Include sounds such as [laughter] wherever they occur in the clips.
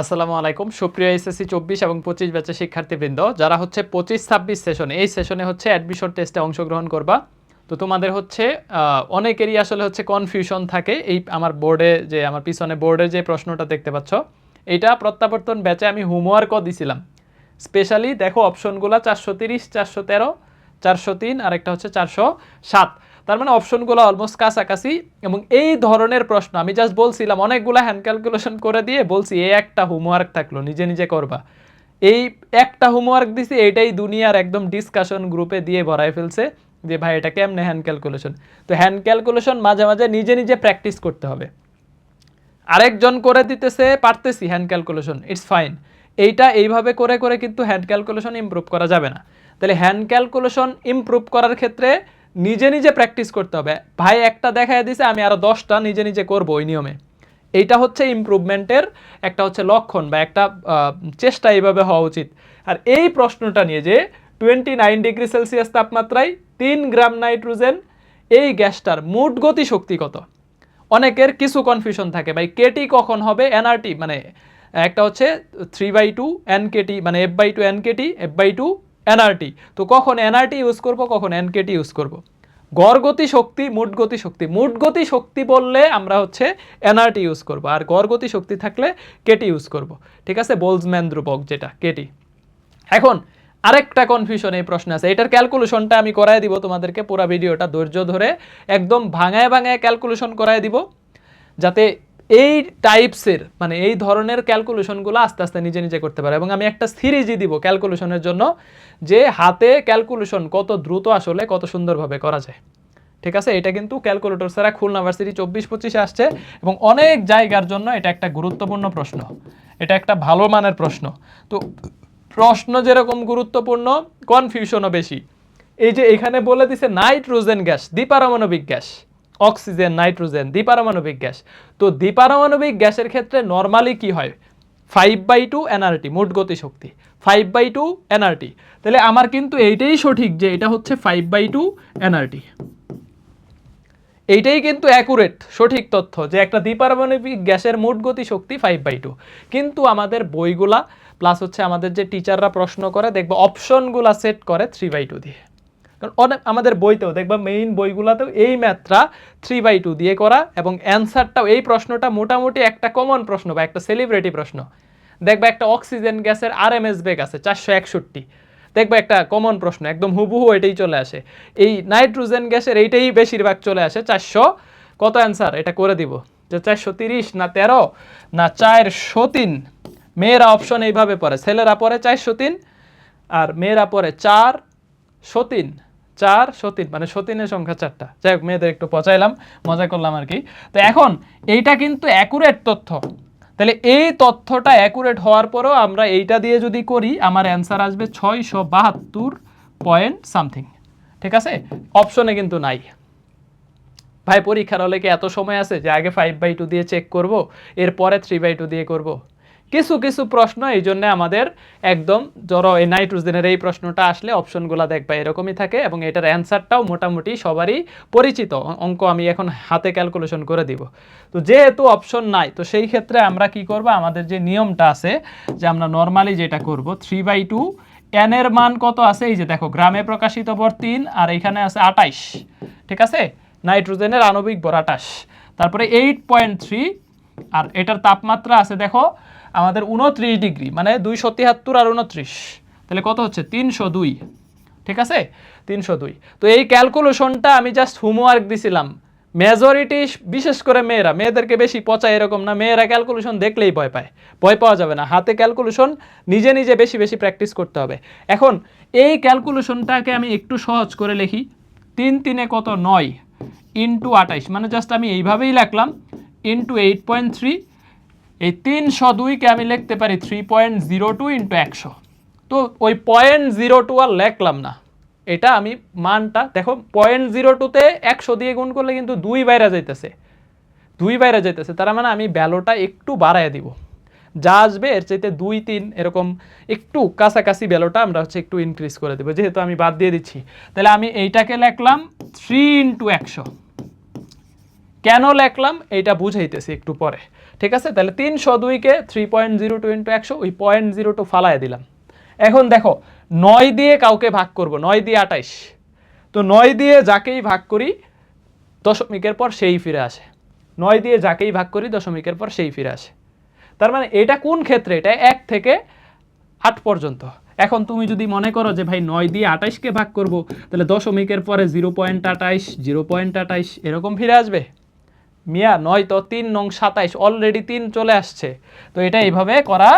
আসসালামু আলাইকুম। সুপ্রিয় এসএসসি চব্বিশ এবং পঁচিশ ব্যাচের শিক্ষার্থীবৃন্দ, যারা হচ্ছে পঁচিশ ছাব্বিশ সেশনে, এই সেশনে হচ্ছে অ্যাডমিশন টেস্টে অংশগ্রহণ করবা। তো তোমাদের হচ্ছে অনেকেরই আসলে হচ্ছে কনফিউশন থাকে। এই আমার বোর্ডে যে, আমার পিছনে বোর্ডে যে প্রশ্নটা দেখতে পাচ্ছ, এটা প্রত্যাবর্তন ব্যাচে আমি হোমওয়ার্কও দিছিলাম। স্পেশালি দেখো অপশনগুলো চারশো তিরিশ, চারশো তেরো, চারশো তিন আর একটা হচ্ছে চারশো সাত। তার মানে অপশনগুলো অলমোস্ট কাছাকাছি এবং এই ধরনের প্রশ্ন, আমি জাস্ট বলছিলাম, অনেকগুলো হ্যান্ড ক্যালকুলেশন করে দিয়ে বলছি, এই একটা হোমওয়ার্ক থাকল, নিজে নিজে করবা। এই একটা হোমওয়ার্ক দিছি, এটাই দুনিয়ার একদম ডিসকাশন গ্রুপে দিয়ে ভরাই ফেলছে যে, ভাই, এটা কেমনে হ্যান্ড ক্যালকুলেশন তো হ্যান্ড ক্যালকুলেশন মাঝে মাঝে নিজে নিজে প্র্যাকটিস করতে হবে। আরেকজন করে দিতেছে, পারতেছি হ্যান্ড ক্যালকুলেশন ইটস ফাইন এইটা এইভাবে করে করে কিন্তু হ্যান্ড ক্যালকুলেশন ইমপ্রুভ করা যাবে না। তাহলে হ্যান্ড ক্যালকুলেশন ইমপ্রুভ করার ক্ষেত্রে নিজে নিজে প্র্যাকটিস করতে হবে। ভাই একটা দেখায় দিছে, আমি আরও দশটা নিজে নিজে করব ওই নিয়মে। এইটা হচ্ছে ইমপ্রুভমেন্টের একটা হচ্ছে লক্ষণ বা একটা চেষ্টা এইভাবে হওয়া উচিত। আর এই প্রশ্নটা নিয়ে যে টোয়েন্টি নাইন ডিগ্রি সেলসিয়াস তাপমাত্রায় তিন গ্রাম নাইট্রোজেন, এই গ্যাসটার মোট গতি শক্তি কত? অনেকের কিছু কনফিউশন থাকে, ভাই কেটি কখন হবে? এনআরটি মানে একটা হচ্ছে থ্রি বাই টু এনকেটি মানে F by two NKT F by two NRT. তো কখন এনআরটি ইউজ করব, কখন এনকেটি ইউজ করব? গড় গতি শক্তি, মোট গতি শক্তি। মোট গতি শক্তি বললে আমরা হচ্ছে এনআরটি ইউজ করব, আর গড় গতি শক্তি থাকলে কেটি ইউজ করব। ঠিক আছে? বোলসম্যান ধ্রুবক যেটা, কেটি। এখন আরেকটা কনফিউশন এই প্রশ্ন আছে। এটার ক্যালকুলেশনটা আমি করায় দিব তোমাদেরকে, পুরো ভিডিওটা ধৈর্য ধরে একদম ভাঙায় ভাঙায় ক্যালকুলেশন করায় দিব। যাতে এই টাইপসের মানে এই ধরনের ক্যালকুলেশনগুলো আস্তে আস্তে নিজে নিজে করতে পারে। এবং আমি একটা সিরিজই দিব ক্যালকুলেশনের জন্য যে হাতে ক্যালকুলেশন কত দ্রুত আসলে কত সুন্দরভাবে করা যায়। ঠিক আছে? এটা কিন্তু ক্যালকুলেটর ছাড়া খুলনা ভার্সিটি চব্বিশ পঁচিশে আসছে এবং অনেক জায়গার জন্য এটা একটা গুরুত্বপূর্ণ প্রশ্ন। এটা একটা ভালো মানের প্রশ্ন। তো প্রশ্ন যেরকম গুরুত্বপূর্ণ কনফিউশনও বেশি। এই যে এখানে বলে দিছে নাইট্রোজেন গ্যাস দ্বিপারমাণবিক গ্যাস অক্সিজেন, নাইট্রোজেন, দ্বিপারমাণবিক গ্যাস। তো দ্বিপারমাণবিক গ্যাসের ক্ষেত্রে নর্মালি কি হয়? ফাইভ বাই টু এনআরটি মোট গতি শক্তি ফাইভ বাই টু এনআরটি তাহলে আমার কিন্তু এইটাই সঠিক যে এটা হচ্ছে ফাইভ বাই টু এনআরটি এইটাই কিন্তু অ্যাকুরেট সঠিক তথ্য যে একটা দ্বিপারমাণবিক গ্যাসের মোট গতি শক্তি ফাইভ বাই টু কিন্তু আমাদের বইগুলা প্লাস হচ্ছে আমাদের যে টিচাররা প্রশ্ন করে, দেখব অপশনগুলা সেট করে থ্রি বাই টু দিয়ে। কারণ অনেক আমাদের বইতেও দেখবা মেইন বইগুলাতেও এই ম্যাথটা থ্রি বাই টু দিয়ে করা এবং অ্যান্সারটাও এই প্রশ্নটা মোটামুটি একটা কমন প্রশ্ন বা একটা সেলিব্রিটি প্রশ্ন। দেখবা একটা অক্সিজেন গ্যাসের আর এম এস বেগ আছে, চারশো একষট্টি। দেখবা একটা কমন প্রশ্ন, একদম হুবহু এটাই চলে আসে। এই নাইট্রোজেন গ্যাসের এইটাই বেশিরভাগ চলে আসে, চারশো। কত অ্যান্সার এটা করে দিব। যে চারশো তিরিশ না তেরো না চারশো তিন। মেয়েরা অপশন এইভাবে পড়ে, ছেলেরা পড়ে চারশো তিন আর মেয়েরা পড়ে চার সতিন চার, সতীন মানে সতীনের সংখ্যা চারটা। যাই হোক, মেয়েদের একটু পচাইলাম, মজা করলাম আর কি। তো এখন, এইটা কিন্তু অ্যাকুরেট তথ্য। তাহলে এই তথ্যটা অ্যাকুরেট হওয়ার পরও আমরা এইটা দিয়ে যদি করি, আমার অ্যান্সার আসবে ছয়শো বাহাত্তর পয়েন্ট সামথিং ঠিক আছে? অপশনে কিন্তু নাই। ভাই, পরীক্ষার হলে কি এত সময় আছে যে আগে ফাইভ বাই টু দিয়ে চেক করব, এরপরে থ্রি বাই টু দিয়ে করব? কিছু কিছু প্রশ্ন, এই জন্য আমাদের একদম ধরো এই নাইট্রোজেনের এই প্রশ্নটা আসলে অপশনগুলো দেখবা এরকমই থাকে এবং এটার অ্যান্সারটাও মোটামুটি সবারই পরিচিত। অঙ্ক আমি এখন হাতে ক্যালকুলেশন করে দিব। তো যেহেতু অপশন নাই, তো সেই ক্ষেত্রে আমরা কি করব? আমাদের যে নিয়মটা আছে যে আমরা নর্মালি যেটা করব, থ্রি বাই টু এন এর মান কত আছে? এই যে দেখো, গ্রামে প্রকাশিত বর তিন, আর এখানে আছে আটাইশ। ঠিক আছে? নাইট্রোজেনের আণবিক বর আটাশ। তারপরে এইট পয়েন্ট থ্রি, আর এটার তাপমাত্রা আছে দেখো আমাদের উনত্রিশ ডিগ্রি মানে দুইশো তিয়াত্তর আর উনত্রিশ। তাহলে কত হচ্ছে? তিনশো দুই। ঠিক আছে? তিনশো দুই। তো এই ক্যালকুলেশনটা আমি জাস্ট হোমওয়ার্ক দিছিলাম। মেজরিটি বিশেষ করে মেয়েরা, মেয়েদেরকে বেশি পচা এরকম না। মেয়েরা ক্যালকুলেশন দেখলেই ভয় পায়। ভয় পাওয়া যাবে না। হাতে ক্যালকুলেশন নিজে নিজে বেশি বেশি প্র্যাকটিস করতে হবে। এখন এই ক্যালকুলেশনটাকে আমি একটু সহজ করে লিখি। তিন তিনে কত? নয়। ইন্টু আঠাইশ। মানে জাস্ট আমি এইভাবেই লিখলাম। Into eight point three. এই তিনশো দুইকে আমি লিখতে পারি three point zero two into একশো। তো ওই পয়েন্ট জিরো টু আর লেখলাম না। এটা আমি মানটা, দেখো পয়েন্ট জিরো টুতে একশো দিয়ে গুণ করলে কিন্তু দুই বাইরে যাইতেছে। দুই বাইরে যাইতেছে, তার মানে আমি ভ্যালুটা একটু বাড়ায় দিব। যা আসবে, এর চাইতে দুই তিন এরকম একটু কাছাকাছি ভ্যালুটা আমরা হচ্ছে একটু ইনক্রিজ করে দেবো। যেহেতু আমি বাদ দিয়ে দিচ্ছি। তাহলে আমি এইটাকে লিখলাম থ্রি ইন্টু একশো। কেন লেখলাম? এইটা বুঝাইতেছি একটু পরে। ঠিক আছে? তাহলে তিনশো দুইকে three point zero two into একশো ওই পয়েন্ট জিরো টু ফালায় দিলাম। এখন দেখো, নয় দিয়ে কাউকে ভাগ করব, নয় দিয়ে আটাইশ তো নয় দিয়ে যাকেই ভাগ করি, দশমিকের পর সেই ফিরে আসে। নয় দিয়ে যাকেই ভাগ করি, দশমিকের পর সেই ফিরে আসে। তার মানে এটা কোন ক্ষেত্রে? এটা এক থেকে আট পর্যন্ত। এখন তুমি যদি মনে করো যে ভাই নয় দিয়ে আটাইশকে ভাগ করব, তাহলে দশমিকের পরে জিরো পয়েন্ট আটাইশ জিরো পয়েন্ট আটাইশ এরকম ফিরে আসবে? মিয়া নয় তো তিন নং সাতাইশ অলরেডি তিন চলে আসছে। তো এটা এইভাবে করা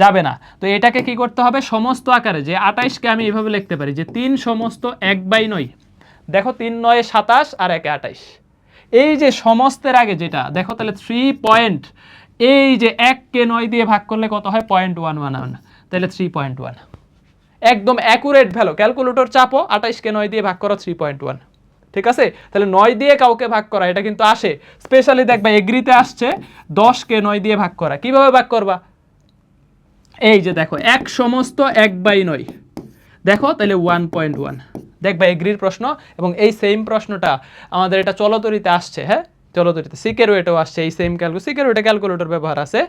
যাবে না। তো এটাকে কি করতে হবে? সমস্ত আকারে, যে আটাইশকে আমি এইভাবে লিখতে পারি, যে তিন সমস্ত এক বাই নয়। দেখো তিন নয়, সাতাশ আর একে আটাইশ। এই যে সমস্তের আগে যেটা, দেখো তাহলে থ্রি পয়েন্ট এই যে এককে নয় দিয়ে ভাগ করলে কত হয়? পয়েন্ট ওয়ান ওয়ান ওয়ান তাহলে থ্রি পয়েন্ট ওয়ান একদম অ্যাকুরেট ভ্যালু ক্যালকুলেটর চাপো, আটাইশকে নয় দিয়ে ভাগ করো থ্রি পয়েন্ট ওয়ান ঠিক আছে? তাহলে নয় দিয়ে কাউকে ভাগ করা, এটা কিন্তু আসে। স্পেশালি দেখবা এগ্রিতে আসছে, দশকে নয় দিয়ে ভাগ করা। কীভাবে ভাগ করবা? এই যে দেখো, এক সমস্ত এক বাই নয়। দেখো, তাহলে ওয়ান পয়েন্ট ওয়ান দেখবা এগ্রির প্রশ্ন, এবং এই সেম প্রশ্নটা আমাদের এটা চলতরিতে আসছে হ্যাঁ? চলতরিতে সিকের ওয়েটেও আসছে, এই সেম ক্যালকু সিকের ওয়েটে ক্যালকুলেটর ব্যবহার আছে।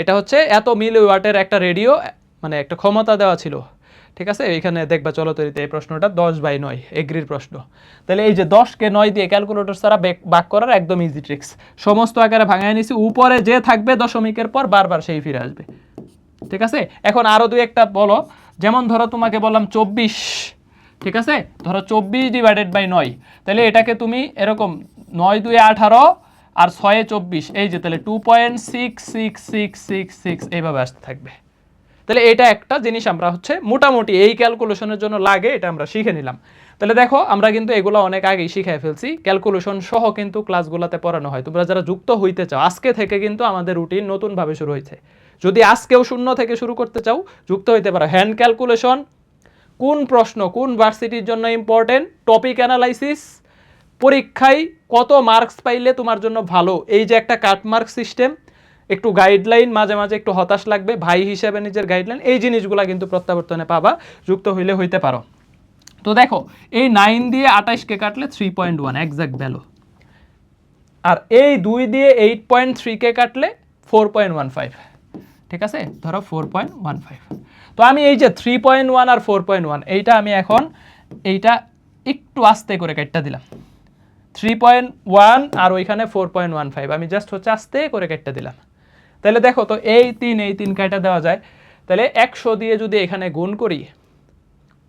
এটা হচ্ছে, এত মিল ওয়াটের একটা রেডিও মানে একটা ক্ষমতা দেওয়া ছিল। ঠিক আছে? এখানে দেখবা চলতরিতে এই প্রশ্নটা দশ বাই নয় এগ্রির প্রশ্ন। তাহলে এই যে দশকে নয় দিয়ে ক্যালকুলেটর ছাড়া বাক করার একদম ইজি ট্রিক্স সমস্ত আকারে ভাঙায় নিছি, উপরে যে থাকবে দশমিকের পর বারবার সেই ফিরে আসবে। ঠিক আছে? এখন আরও দুই একটা বলো। যেমন ধরো তোমাকে বললাম চব্বিশ, ঠিক আছে? ধরো চব্বিশ ডিভাইডেড বাই নয়। তাহলে এটাকে তুমি এরকম নয় দুই আঠারো আর ছয়ে চব্বিশ, এই যে তাহলে two point six six six six six এইভাবে আসতে থাকবে। তাহলে এটা একটা জিনিস আমরা হচ্ছে মোটামুটি এই ক্যালকুলেশনের জন্য লাগে, এটা আমরা শিখে নিলাম। তাহলে দেখো, আমরা কিন্তু এগুলো অনেক আগেই শিখে ফেলছি। ক্যালকুলেশন সহ কিন্তু ক্লাসগুলোতে পড়ানো হয়। তোমরা যারা যুক্ত হইতে চাও, আজকে থেকে কিন্তু আমাদের রুটিন নতুনভাবে শুরু হয়েছে। যদি আজকেও শূন্য থেকে শুরু করতে চাও, যুক্ত হইতে পারো। হ্যান্ড ক্যালকুলেশন, কোন প্রশ্ন, কোন ভার্সিটির জন্য ইম্পর্টেন্ট টপিক অ্যানালাইসিস পরীক্ষায় কত মার্কস পাইলে তোমার জন্য ভালো, এই যে একটা কাট মার্ক সিস্টেম একটু গাইডলাইন মাঝে মাঝে একটু হতাশ লাগবে, ভাই হিসেবে নিজের গাইডলাইন এই জিনিসগুলো কিন্তু প্রত্যাবর্তনে পাবা, যুক্ত হইলে হইতে পারো। তো দেখো, এই নাইন দিয়ে আঠাইশকে কাটলে three point one exact value আর এই দুই দিয়ে এইট পয়েন্ট থ্রিকে কাটলে ফোর পয়েন্ট ওয়ান ফাইভ ঠিক আছে? ধরো ফোর পয়েন্ট ওয়ান ফাইভ তো আমি এই যে থ্রি পয়েন্ট ওয়ান আর ফোর পয়েন্ট ওয়ান এইটা আমি এখন, এইটা একটু আস্তে করে কেটটা দিলাম। থ্রি পয়েন্ট ওয়ান আর ওইখানে ফোর পয়েন্ট ওয়ান ফাইভ আমি জাস্ট হচ্ছে আস্তে করে কেটটা দিলাম। তাহলে দেখো তো এই তিন এই তিন কাটা দেওয়া যায়। তাহলে একশো দিয়ে যদি এখানে গুণ করি,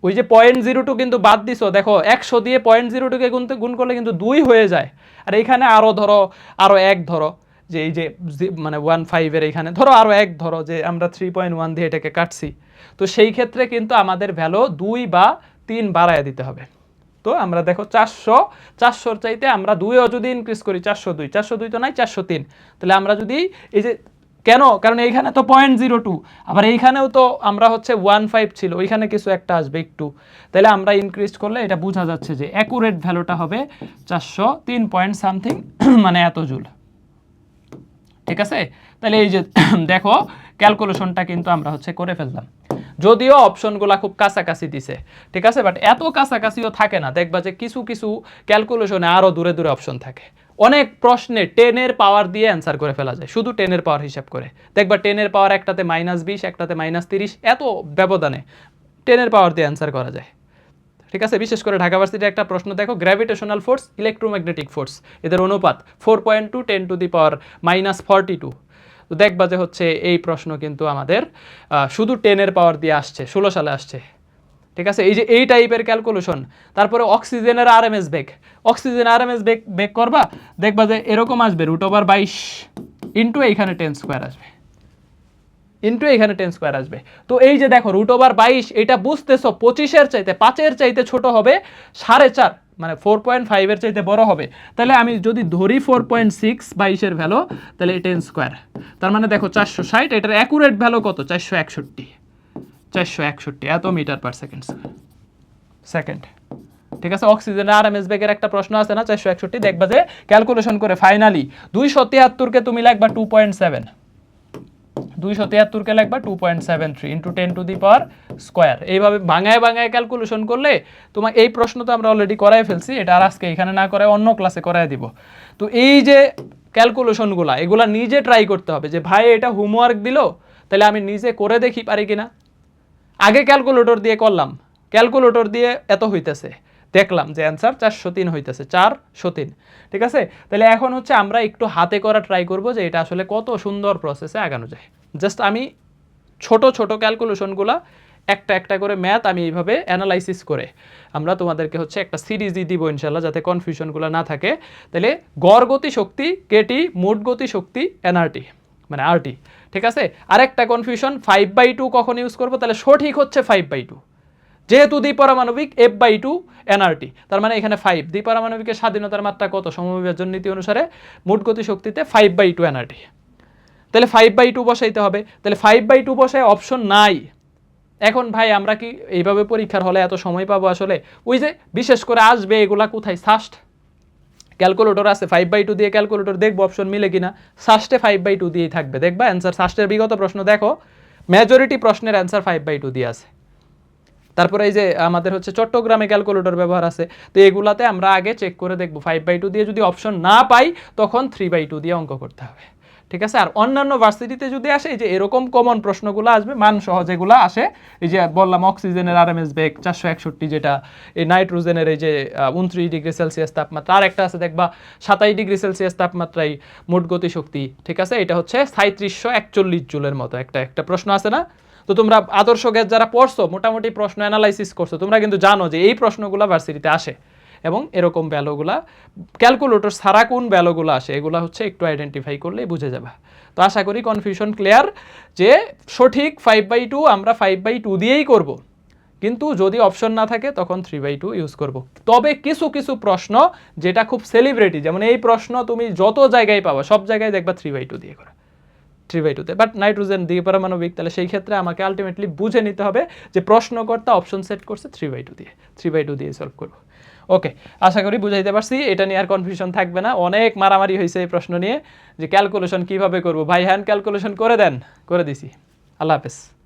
ওই যে পয়েন্ট জিরো টু কিন্তু বাদ দিছো, দেখো একশো দিয়ে পয়েন্ট জিরো টুকে গুনতে, গুণ করলে কিন্তু দুই হয়ে যায়। আর এখানে আরও ধরো আরও এক ধরো, যে এই যে মানে ওয়ান ফাইভের এখানে, ধরো আরও এক ধরো, যে আমরা থ্রি পয়েন্ট ওয়ান দিয়ে এটাকে কাটছি। তো সেই ক্ষেত্রে কিন্তু আমাদের ভ্যালু দুই বা তিন বাড়ায় দিতে হবে। তো আমরা দেখো চারশো, চারশোর চাইতে আমরা দুইও যদি ইনক্রিজ করি, চারশো দুই চারশো দুই তো নাই, চারশো তিন। তাহলে আমরা যদি এই যে কেন? কারণ এইখানে তো পয়েন্ট জিরো টু আবার এইখানেও তো আমরা হচ্ছে ওয়ান ফাইভ ছিল, ওইখানে কিছু একটা আসবে একটু। তাহলে আমরা ইনক্রিজ করলে এটা বোঝা যাচ্ছে যে অ্যাকুরেট ভ্যালুটা হবে চারশো তিন পয়েন্ট সামথিং [clears throat] মানে এত জুল। ঠিক আছে? তাহলে এই যে, [clears throat] দেখো ক্যালকুলেশনটা কিন্তু আমরা হচ্ছে করে ফেললাম। যদিও অপশনগুলো খুব কাছাকাছি দিছে, ঠিক আছে? বাট এত কাছাকাছিও থাকে না। দেখবা যে কিছু কিছু ক্যালকুলেশনে আরও দূরে দূরে অপশন থাকে। অনেক প্রশ্নে টেনের পাওয়ার দিয়ে অ্যান্সার করে ফেলা যায়, শুধু টেনের পাওয়ার হিসাব করে। দেখবা টেনের পাওয়ার একটাতে মাইনাস বিশ, একটাতে মাইনাস তিরিশ, এত ব্যবধানে টেনের পাওয়ার দিয়ে অ্যান্সার করা যায়। ঠিক আছে? বিশেষ করে ঢাকা ভার্সিটির একটা প্রশ্ন, দেখো গ্র্যাভিটেশনাল ফোর্স ইলেকট্রোম্যাগনেটিক ফোর্স এদের অনুপাত four point two ten to the power minus forty two তো দেখবা যে হচ্ছে এই প্রশ্ন কিন্তু আমাদের শুধু টেনের পাওয়ার দিয়ে আসছে, ষোলো সালে আসছে। ঠিক আছে? এই যে এই টাইপের ক্যালকুলেশন তারপরে অক্সিজেনের আর এম এস বেগ অক্সিজেন আর এম এস বেগ বেগ করবা? দেখবা যে এরকম আসবে রুট ওভার বাইশ ইন্টু এইখানে টেন স্কোয়ার আসবে। ইন্টু এখানে টেন স্কোয়ার আসবে। তো এই যে দেখো রুট ওভার বাইশ, এটা বুঝতেছো, পঁচিশের চাইতে, পাঁচের চাইতে ছোট হবে, সাড়ে চার মানে ফোর পয়েন্ট ফাইভের চাইতে বড় হবে। তাহলে আমি যদি ধরি ফোর পয়েন্ট সিক্স বাইশের ভ্যালু তাহলে টেন স্কোয়ার তার মানে দেখো, চারশো ষাট, এটার অ্যাকুরেট ভ্যালু কত? চারশো একষট্টি। চারশো একষট্টি এত মিটার পার সেকেন্ড সেকেন্ড ঠিক আছে? অক্সিজেন আর এম এস বেগের একটা প্রশ্ন আছে না? চারশো একষট্টি, দেখবা যে ক্যালকুলেশন করে ফাইনালি দুইশো তিয়াত্তরকে তুমি লাগবা টু পয়েন্ট সেভেন দুইশো তিয়াত্তরকে লাগবা two point seven three into ten to the power square এইভাবে ভাঙায় ভাঙায় ক্যালকুলেশন করলে তোমার এই প্রশ্ন তো আমরা অলরেডি করাই ফেলছি, এটা আর আজকে এখানে না করে অন্য ক্লাসে করাই দিব। তো এই যে ক্যালকুলেশনগুলা এগুলা নিজে ট্রাই করতে হবে যে, ভাই, এটা হোমওয়ার্ক দিল, তাহলে আমি নিজে করে দেখি পারি কিনা? আগে ক্যালকুলেটর দিয়ে করলাম। ক্যালকুলেটর দিয়ে এত হইতেছে। দেখলাম যে অ্যান্সার চারশো তিন হইতেছে, চারশো তিন। ঠিক আছে? তাহলে এখন হচ্ছে আমরা একটু হাতে করা ট্রাই করব যে এটা আসলে কত সুন্দর প্রসেসে আগানো যায়। জাস্ট আমি ছোট ছোট ক্যালকুলেশনগুলো একটা একটা করে ম্যাথ আমি এইভাবে অ্যানালাইসিস করে আমরা তোমাদেরকে হচ্ছে একটা সিরিজই দিব ইনশাল্লাহ যাতে কনফিউশনগুলো না থাকে। তাহলে গড় গতি শক্তি কেটি মোট গতি শক্তি এনআরটি মানে আরটি ঠিক আছে? আরেকটা কনফিউশন ফাইভ বাই টু কখন ইউজ করব? তাহলে সঠিক হচ্ছে ফাইভ বাই টু যেহেতু দ্বিপারমাণবিক এফ বাই টু এনআরটি তার মানে এখানে ফাইভ দ্বিপারমাণবিকের স্বাধীনতার মাত্রা কত? সমবিভাজন নীতি অনুসারে মোট গতি শক্তিতে ফাইভ বাই টু এনআরটি তাহলে ফাইভ বাই টু বসাইতে হবে। তাহলে ফাইভ বাই টু বসায় অপশন নাই। এখন ভাই আমরা কি এইভাবে পরীক্ষার হলে এত সময় পাবো আসলে? ওই যে, বিশেষ করে আসবে এগুলা কোথায়? সাস্ট ক্যালকুলেটর আছে ফাইভ বাই টু দিয়ে ক্যালকুলেটর দেখব অপশন মিলে কিনা। সাস্টে ফাইভ বাই টু দিয়েই থাকবে, দেখবা? অ্যান্সার সাস্টের বিগত প্রশ্ন দেখো মেজরিটি প্রশ্নের অ্যান্সার ফাইভ বাই টু দিয়ে আছে। তারপরে এই যে আমাদের হচ্ছে চট্টগ্রামে ক্যালকুলেটর ব্যবহার আছে, তো এগুলাতে আমরা আগে চেক করে দেখব। ফাইভ বাই টু দিয়ে যদি অপশন না পাই, তখন থ্রি বাই টু দিয়ে অঙ্ক করতে হবে। ঠিক আছে? আর অন্যান্য ভার্সিটিতে যদি আসে, এই যে এরকম কমন প্রশ্নগুলো আসবে মান সহ যেগুলো আসে। এই যে বললাম অক্সিজেনের আর এম এস বেগ, চারশো একষট্টি যেটা, এই নাইট্রোজেনের এই যে উনত্রিশ ডিগ্রি সেলসিয়াস তাপমাত্রা, আর একটা আছে দেখবা, সাতাইশ ডিগ্রি সেলসিয়াস তাপমাত্রায় মোট গতি শক্তি ঠিক আছে? এটা হচ্ছে সাঁত্রিশশো একচল্লিশ জুলের মতো একটা একটা প্রশ্ন আছে না? তো তোমরা আদর্শ গ্যাস যারা পড়ছো, মোটামুটি প্রশ্ন অ্যানালাইসিস করছ, তোমরা কিন্তু জানো যে এই প্রশ্নগুলো ভার্সিটিতে আসে। এবং এরকম ভ্যালুগুলা ক্যালকুলেটর ছাড়া কোন ভ্যালুগুলো আসে, এগুলো হচ্ছে একটু আইডেন্টিফাই করলে বুঝে যাবে। তো আশা করি কনফিউশন ক্লিয়ার যে সঠিক ফাইভ বাই টু আমরা ফাইভ বাই টু দিয়েই করব। কিন্তু যদি অপশন না থাকে, তখন থ্রি বাই টু ইউজ করব। তবে কিছু কিছু প্রশ্ন যেটা খুব সেলিব্রিটি যেমন এই প্রশ্ন তুমি যত জায়গায় পাবা, সব জায়গায় দেখবা থ্রি বাই টু দিয়ে করে। থ্রি বাই টুতে বাট নাইট্রোজেন দিয়ে পারমাণবিক, তাহলে সেই ক্ষেত্রে আমাকে আলটিমেটলি বুঝে নিতে হবে যে প্রশ্নকর্তা অপশন সেট করছে থ্রি বাই টু দিয়ে। থ্রি বাই টু দিয়ে সলভ করব। ওকে আশা করি বুঝাইতে পারছি। এটা নিয়ে আর কনফিউশন থাকবে না। অনেক মারামারি হয়েছে এই প্রশ্ন নিয়ে। যে ক্যালকুলেশন কীভাবে করব? ভাই হ্যান্ড ক্যালকুলেশন করে দেন। করে দিছি। আল্লাহ হাফেজ।